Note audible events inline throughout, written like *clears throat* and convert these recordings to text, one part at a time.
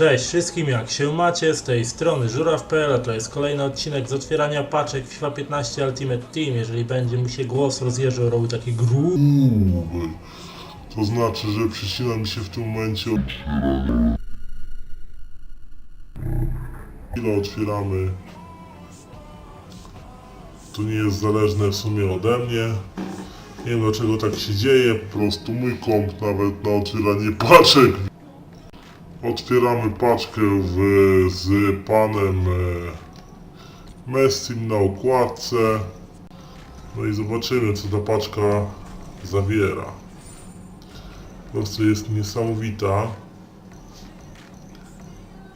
Cześć wszystkim, jak się macie? Z tej strony Żuraw.pl, to jest kolejny odcinek z otwierania paczek FIFA 15 Ultimate Team. Jeżeli będzie mu się głos rozjeżdżał, robił taki gru... To znaczy, że przycina mi się w tym momencie. Ile otwieramy? To nie jest zależne w sumie ode mnie. Nie wiem dlaczego tak się dzieje, po prostu mój komp nawet na otwieranie paczek. Otwieramy paczkę w, z panem e, Messim na okładce. No i zobaczymy co ta paczka zawiera. Po prostu jest niesamowita.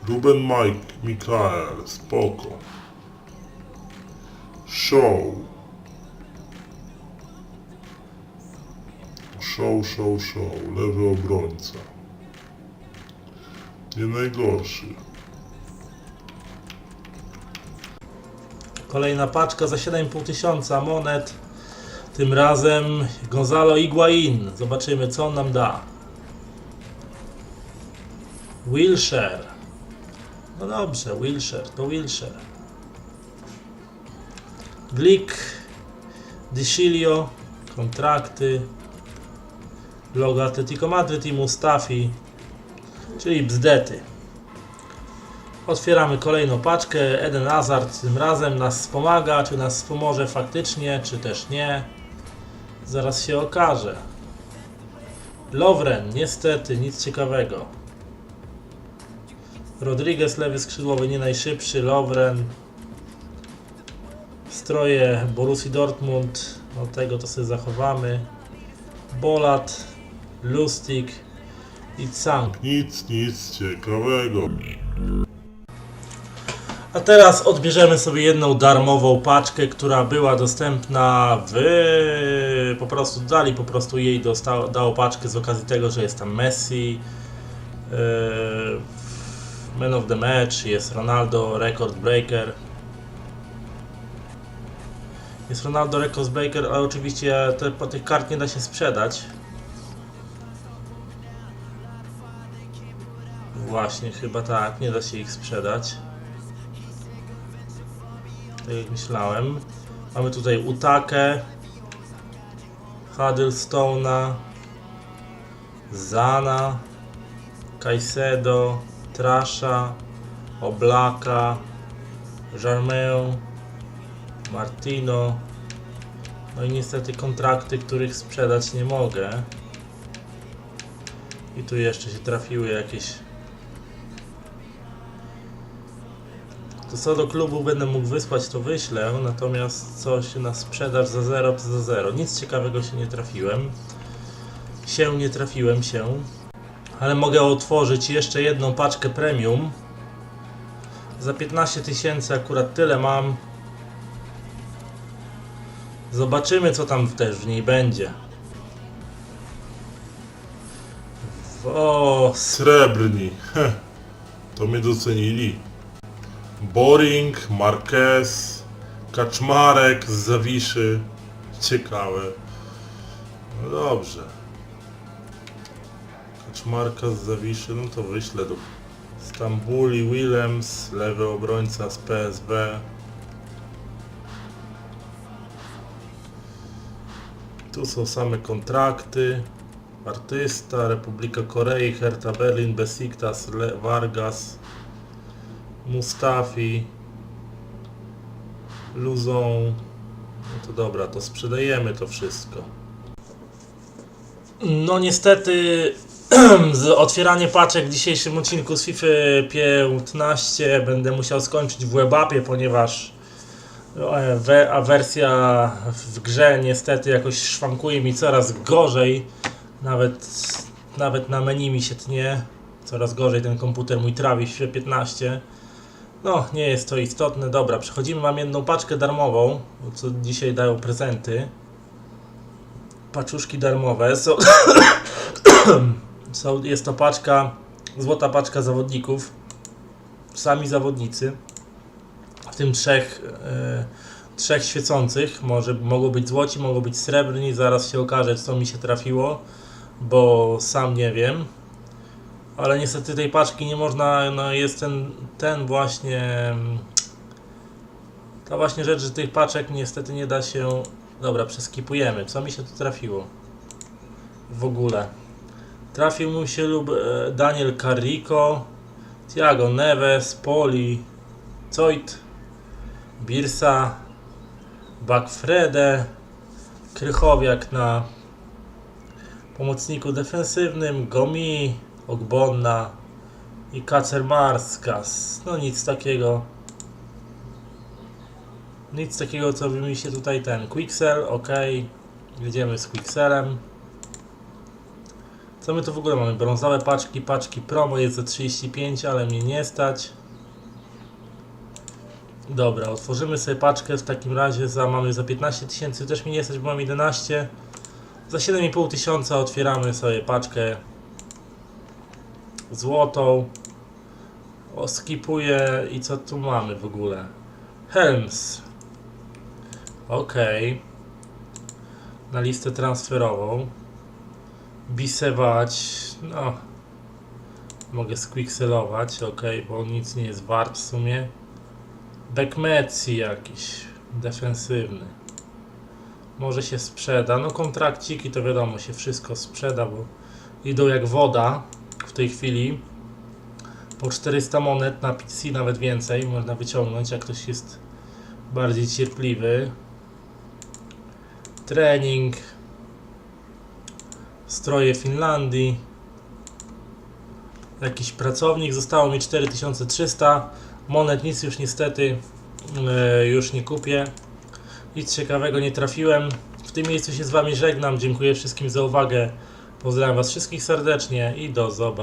Ruben Mike, Mikael, spoko. Show. Show, show, show. Lewy obrońca. Nie najgorszy. Kolejna paczka za 7,5 tysiąca monet. Tym razem Gonzalo Higuain. Zobaczymy co on nam da. Wilshire. No dobrze, Wilshire to Wilshire. Glick, Dicilio, kontrakty, logo Atletico Madryt i Mustafi, czyli bzdety. Otwieramy kolejną paczkę. Eden Hazard tym razem nas wspomaga, czy nas wspomoże faktycznie, czy też nie. Zaraz się okaże. Lovren, niestety, nic ciekawego. Rodriguez, lewy skrzydłowy, nie najszybszy. Lovren. Stroje Borussii Dortmund, no tego to sobie zachowamy. Bolat, Lustig i Tsang. Nic, nic ciekawego. A teraz odbierzemy sobie jedną darmową paczkę, która była dostępna w... po prostu dali po prostu jej dostał, dało paczkę z okazji tego, że jest tam Messi, yy, Man of the Match, jest Ronaldo, Record Breaker. Jest Ronaldo Record Breaker, ale oczywiście te, po tych kart nie da się sprzedać. Właśnie, chyba tak, nie da się ich sprzedać tak jak myślałem. Mamy tutaj Utakę, Huddlestone'a, Zana, Caicedo, Trasha, Oblaka, Jarmeu, Martino. No i niestety kontrakty, których sprzedać nie mogę. I tu jeszcze się trafiły jakieś To co do klubu będę mógł wysłać, to wyślę, natomiast coś na sprzedaż za zero to za zero. Nic ciekawego się nie trafiłem. Się nie trafiłem się. Ale mogę otworzyć jeszcze jedną paczkę premium. Za 15 tysięcy akurat tyle mam. Zobaczymy co tam też w niej będzie. O, Srebrni. Heh, *laughs* to mnie docenili. Boring, Marquez, Kaczmarek z Zawiszy. Ciekawe. No dobrze. Kaczmarka z Zawiszy, no to wyślę do Stambuli, Willems, lewy obrońca z PSB. Tu są same kontrakty. Artysta, Republika Korei, Hertha Berlin, Besiktas, Le Vargas, Mustafi, Luzon. No to dobra, to sprzedajemy to wszystko. No niestety *clears throat* otwieranie paczek w dzisiejszym odcinku z FIFA 15 będę musiał skończyć w webapie, ponieważ e, a wersja w grze niestety jakoś szwankuje mi coraz gorzej. Nawet, nawet na menu mi się tnie. Coraz gorzej ten komputer mój trawi w FIFA 15. No, nie jest to istotne. Dobra, przechodzimy. Mam jedną paczkę darmową, co dzisiaj dają prezenty. Paczuszki darmowe. Są, *coughs* są, jest to paczka, złota paczka zawodników. Sami zawodnicy. W tym trzech, e, trzech świecących. Może mogą być złoci, mogą być srebrni. Zaraz się okaże, co mi się trafiło, bo sam nie wiem. Ale niestety tej paczki nie można, no jest ten, ten właśnie, mm, ta właśnie rzecz, że tych paczek niestety nie da się, dobra, przeskipujemy, co mi się tu trafiło? W ogóle. Trafił mu się lub e, Daniel Carrico, Thiago Neves, Poli, Coit, Birsa, Bakfrede, Krychowiak na pomocniku defensywnym, Gomi, Ogbonna i Kacermarskas. No nic takiego. Nic takiego, co by mi się tutaj ten. Quicksell, ok. Jedziemy z Quickselem. Co my tu w ogóle mamy? Brązowe paczki, paczki promo jest za 35, ale mnie nie stać. Dobra, otworzymy sobie paczkę w takim razie za mamy za 15 tysięcy, też mi nie stać, bo mam 11. Za 7,5 tysiąca otwieramy sobie paczkę złotą. O, skipuję i co tu mamy w ogóle? Helms. Ok. Na listę transferową. Bisewać. No. Mogę squickselować, ok, bo nic nie jest wart w sumie. Bekmeci jakiś. Defensywny. Może się sprzeda. No kontrakciki to wiadomo, się wszystko sprzeda, bo idą jak woda w tej chwili. Po 400 monet na PC, nawet więcej, można wyciągnąć, jak ktoś jest bardziej cierpliwy. Trening. Stroje Finlandii. Jakiś pracownik. Zostało mi 4300 monet. Nic już niestety e, już nie kupię. Nic ciekawego nie trafiłem. W tym miejscu się z Wami żegnam. Dziękuję wszystkim za uwagę. Pozdrawiam Was wszystkich serdecznie i do zobaczenia.